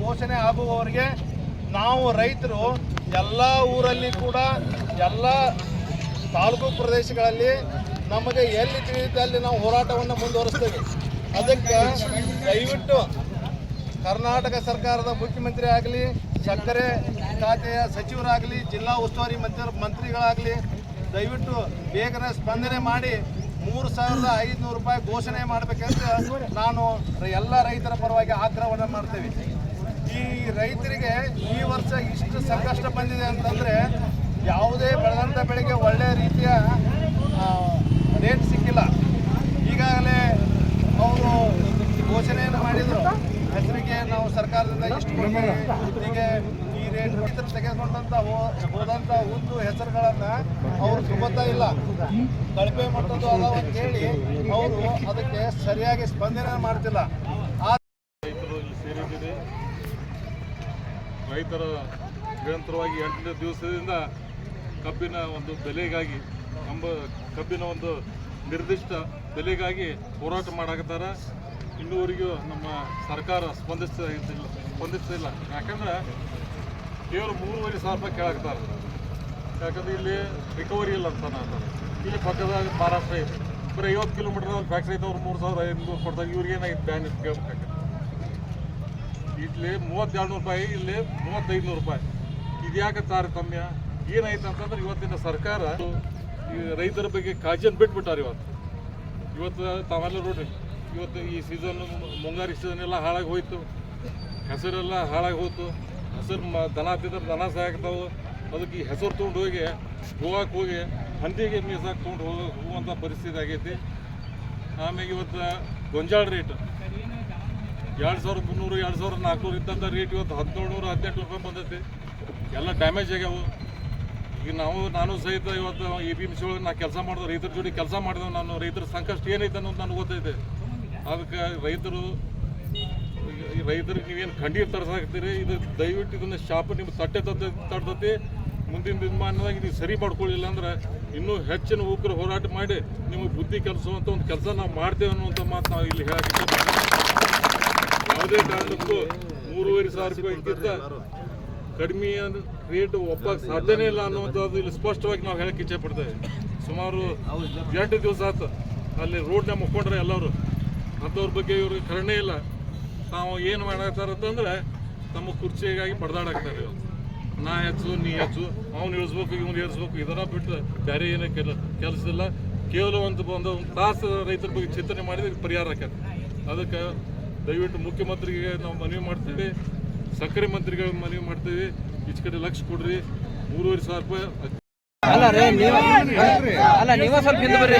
ಘೋಷಣೆ ಆಗುವವರಿಗೆ ನಾವು ರೈತರು ಎಲ್ಲ ಊರಲ್ಲಿ ಕೂಡ ಎಲ್ಲ ತಾಲೂಕು ಪ್ರದೇಶಗಳಲ್ಲಿ ನಮಗೆ ಎಲ್ಲಿ ತಿಳಿದಲ್ಲಿ ನಾವು ಹೋರಾಟವನ್ನು ಮುಂದುವರಿಸ್ತೇವೆ. ಅದಕ್ಕೆ ದಯವಿಟ್ಟು ಕರ್ನಾಟಕ ಸರ್ಕಾರದ ಮುಖ್ಯಮಂತ್ರಿ ಆಗಲಿ, ಸಕ್ಕರೆ ಖಾತೆಯ ಸಚಿವರಾಗಲಿ, ಜಿಲ್ಲಾ ಉಸ್ತುವಾರಿ ಮಂತ್ರಿ ಮಂತ್ರಿಗಳಾಗಲಿ, ದಯವಿಟ್ಟು ಬೇಗನೆ ಸ್ಪಂದನೆ ಮಾಡಿ ಮೂರು ಸಾವಿರದ ಐದುನೂರು ರೂಪಾಯಿ ಘೋಷಣೆ ಮಾಡಬೇಕಂತ ನಾನು ಎಲ್ಲ ರೈತರ ಪರವಾಗಿ ಆಗ್ರಹವನ್ನು ಮಾಡ್ತೇವೆ. ಈ ರೈತರಿಗೆ ಈ ವರ್ಷ ಇಷ್ಟು ಸಂಕಷ್ಟ ಬಂದಿದೆ ಅಂತಂದರೆ ಯಾವುದೇ ಬೆಳೆದಂಥ ಬೆಳೆಗೆ ಒಳ್ಳೆಯ ರೀತಿಯ ರೇಟ್ ಸಿಕ್ಕಿಲ್ಲ. ಈಗಾಗಲೇ ಅವರು ಘೋಷಣೆಯನ್ನು ಮಾಡಿದರು. ಹೆಸರಿಗೆ ನಾವು ಸರ್ಕಾರದಿಂದ ಇಷ್ಟು ಹೀಗೆ ಈ ರೇಟ್ ರೈತರು ತೆಗೆದುಕೊಂಡಂಥ ಹೋದಂಥ ಹೋದಂತ ಹೆಸರುಗಳನ್ನು ಅವರು ತಗೋತಾ ಇಲ್ಲ. ಕಳಪೆ ಮಟ್ಟದ್ದು ಅದಾವ ಅಂತ ಹೇಳಿ ಅವರು ಅದಕ್ಕೆ ಸರಿಯಾಗಿ ಸ್ಪಂದನೆ ಮಾಡ್ತಿಲ್ಲ ಆ ರೈತರು ಇಲ್ಲಿ ಸೇರಿದ್ದೀರಿ ರೈತರ ನಿರಂತರವಾಗಿ ಎಂಟನೇ ದಿವಸದಿಂದ ಕಬ್ಬಿನ ಒಂದು ಬೆಲೆಗಾಗಿ ಕಂಬ ಕಬ್ಬಿನ ಒಂದು ನಿರ್ದಿಷ್ಟ ಬೆಲೆಗಾಗಿ ಹೋರಾಟ ಮಾಡಾಕತ್ತಾರ. ಇನ್ನೂವರೆಗೂ ನಮ್ಮ ಸರ್ಕಾರ ಸ್ಪಂದಿಸ್ತಾ ಇದ್ದಿಲ್ಲ ಸ್ಪಂದಿಸ್ತಿಲ್ಲ ಯಾಕಂದ್ರೆ ಕೇವಲ ಮೂರುವರೆ ಸಾವಿರ ರೂಪಾಯಿ ಕೇಳಾಕತ್ತಾರ. ಯಾಕಂದ್ರೆ ಇಲ್ಲಿ ರಿಕವರಿ ಇಲ್ಲ ಅಂತ ನಾನು. ಇಲ್ಲಿ ಪಕ್ಕದಾಗ ಮಹಾರಾಷ್ಟ್ರ ಇದೆ. ಬರೀ ಐವತ್ತು ಕಿಲೋಮೀಟರ್ ಫ್ಯಾಕ್ಟ್ರಿ ಐತೆ ಮೂರು ಸಾವಿರ ಐದುನೂರು ಕೊಡ್ತಾರೆ ಇವ್ರಿಗೆ ಏನಾಗಿತ್ತು ಬ್ಯಾನ್ ಇತ್ತು ಕೇಳ್ಬೇಕಾಗ್ತದೆ ಇಲ್ಲಿ ಮೂವತ್ತೆರಡು ನೂರು ರೂಪಾಯಿ ಇಲ್ಲಿ ಮೂವತ್ತೈದು ನೂರು ರೂಪಾಯಿ ಇದ್ಯಾಕೆ ತಾರತಮ್ಯ ಏನಾಯ್ತು ಅಂತಂದ್ರೆ ಇವತ್ತಿನ ಸರ್ಕಾರ ರೈತರ ಬಗ್ಗೆ ಕಾಳಜಿಯನ್ನು ಬಿಟ್ಬಿಟ್ಟಾರೆ ಇವತ್ತು. ಇವತ್ತು ತಾವೆಲ್ಲ ನೋಡ್ರಿ, ಇವತ್ತು ಈ ಸೀಸನ್ ಮುಂಗಾರಿ ಸೀಸನ್ ಎಲ್ಲ ಹಾಳಾಗಿ ಹೋಯ್ತು. ಹೆಸರೆಲ್ಲ ಹಾಳಾಗಿ ಹೋಯ್ತು. ಹೆಸರು ಮ, ದನ ತಿಂದ್ರೆ ದನ ಸಾಕ್ತಾವೆ ಅದಕ್ಕೆ ಈ ಹೆಸರು ತೊಗೊಂಡು ಹೋಗಿ ಗೋವಾಕ್ಕೆ ಹೋಗಿ, ಹಂದಿಗೆ ಮೀಸಾಕ್ ತೊಗೊಂಡು ಹೋಗ ಹೋಗುವಂಥ ಪರಿಸ್ಥಿತಿ ಆಗೈತಿ. ಆಮೇಲೆ ಇವತ್ತು ಗೊಂಜಾಳ ರೇಟ್ ಎರಡು ಸಾವಿರದ ಮುನ್ನೂರು, ಎರಡು ಸಾವಿರದ ನಾಲ್ಕುನೂರು ಇದ್ದಂಥ ರೇಟ್ ಇವತ್ತು ಹದಿನೇಳು ನೂರು ಹದಿನೆಂಟು ರೂಪಾಯಿ ಬಂದೈತಿ. ಎಲ್ಲ ಡ್ಯಾಮೇಜ್ ಆಗ್ಯಾವು. ಈಗ ನಾವು, ನಾನು ಸಹಿತ ಇವತ್ತು ಎ ಪಿ ಎಂ ಸಿ ಒಳಗೆ ನಾ ಕೆಲಸ ಮಾಡಿದೆ, ರೈತರ ಜೋಡಿ ಕೆಲಸ ಮಾಡಿದೆ ನಾನು ರೈತರ ಸಂಕಷ್ಟ ಏನೈತೆ ಅನ್ನೋದು ನನಗೆ ಗೊತ್ತೈತೆ. ಅದಕ್ಕೆ ರೈತರು, ಈ ರೈತರಿಗೆ ನೀವೇನು ಖಂಡಿತ ತರಿಸಾಕ್ತೀರಿ ಇದು ದಯವಿಟ್ಟು ಇದನ್ನ ಶಾಪ್ ನಿಮ್ಮ ತಟ್ಟೆ ತತ್ತೆ ತಡ್ತತಿ ಮುಂದಿನ ದಿನಮಾನದಾಗ ಇದು ಸರಿ ಮಾಡ್ಕೊಳ್ಳಿಲ್ಲ ಅಂದ್ರೆ ಇನ್ನೂ ಹೆಚ್ಚಿನ ಉಗ್ರ ಹೋರಾಟ ಮಾಡಿ ನಿಮಗೆ ಬುದ್ಧಿ ಕಲಿಸುವಂಥ ಒಂದು ಕೆಲಸ ನಾವು ಮಾಡ್ತೇವೆ ಅನ್ನುವಂಥ ಮಾತು ನಾವು ಇಲ್ಲಿ ಹೇಳಕ್ಕೆ ಯಾವುದೇ ಕಾರಣಕ್ಕೂ ಮೂರುವರೆ ಸಾವಿರ ರೂಪಾಯಿಗಿಂತ ಕಡಿಮೆ ರೇಟ್ ಒಪ್ಪಕ್ಕೆ ಸಾಧ್ಯನೇ ಇಲ್ಲ ಅನ್ನುವಂಥದ್ದು ಇಲ್ಲಿ ಸ್ಪಷ್ಟವಾಗಿ ನಾವು ಹೇಳಕ್ಕೆ ಇಚ್ಛೆ ಪಡ್ತೇವೆ ಸುಮಾರು ಎಂಟು ದಿವಸ ಆಯ್ತು ಅಲ್ಲಿ ರೋಡ್ನ ಮುಕ್ಕೊಂಡ್ರೆ ಎಲ್ಲರೂ. ಅಂಥವ್ರ ಬಗ್ಗೆ ಇವ್ರಿಗೆ ಕರುಣೆ ಇಲ್ಲ. ತಾವು ಏನು ಮಾಡತ್ತಾರಂತಂದ್ರೆ ತಮ್ಮ ಕುರ್ಚಿಗಾಗಿ ಬಡ್ದಾಡಕ್ತಾರೆ ಇವತ್ತು ನಾ ಹೆಚ್ಚು, ನೀ ಹೆಚ್ಚು, ಅವ್ನು ಇಳಿಸ್ಬೇಕು, ಇವ್ನು ಏರಿಸ್ಬೇಕು ಇದನ್ನ ಬಿಟ್ಟು ಬೇರೆ ಏನೇ ಕೆಲ, ಕೆಲಸ ಇಲ್ಲ. ಕೇವಲ ಒಂದು ಒಂದು ತಾಸು ರೈತರ ಬಗ್ಗೆ ಚಿಂತನೆ ಮಾಡಿದ್ರೆ ಪರಿಹಾರ ಆಕೈತೆ ಅದಕ್ಕೆ ದಯವಿಟ್ಟು ಮುಖ್ಯಮಂತ್ರಿಗೆ ನಾವು ಮನವಿ ಮಾಡ್ತೀವಿ ಸಕ್ಕರೆ ಮಂತ್ರಿಗಳಿಗೆ ಮನವಿ ಮಾಡ್ತೀವಿ ಈಚ ಕಡೆ ಲಕ್ಷ ಕೊಡ್ರಿ ಮೂರುವರೆ ಸಾವಿರ ರೂಪಾಯಿ ಅಲ್ಲ ರೀ ನೀವು ಅಲ್ಲ ನೀವ ಸ್ವಲ್ಪ ಹಿಂದೆ ಬರ್ರಿ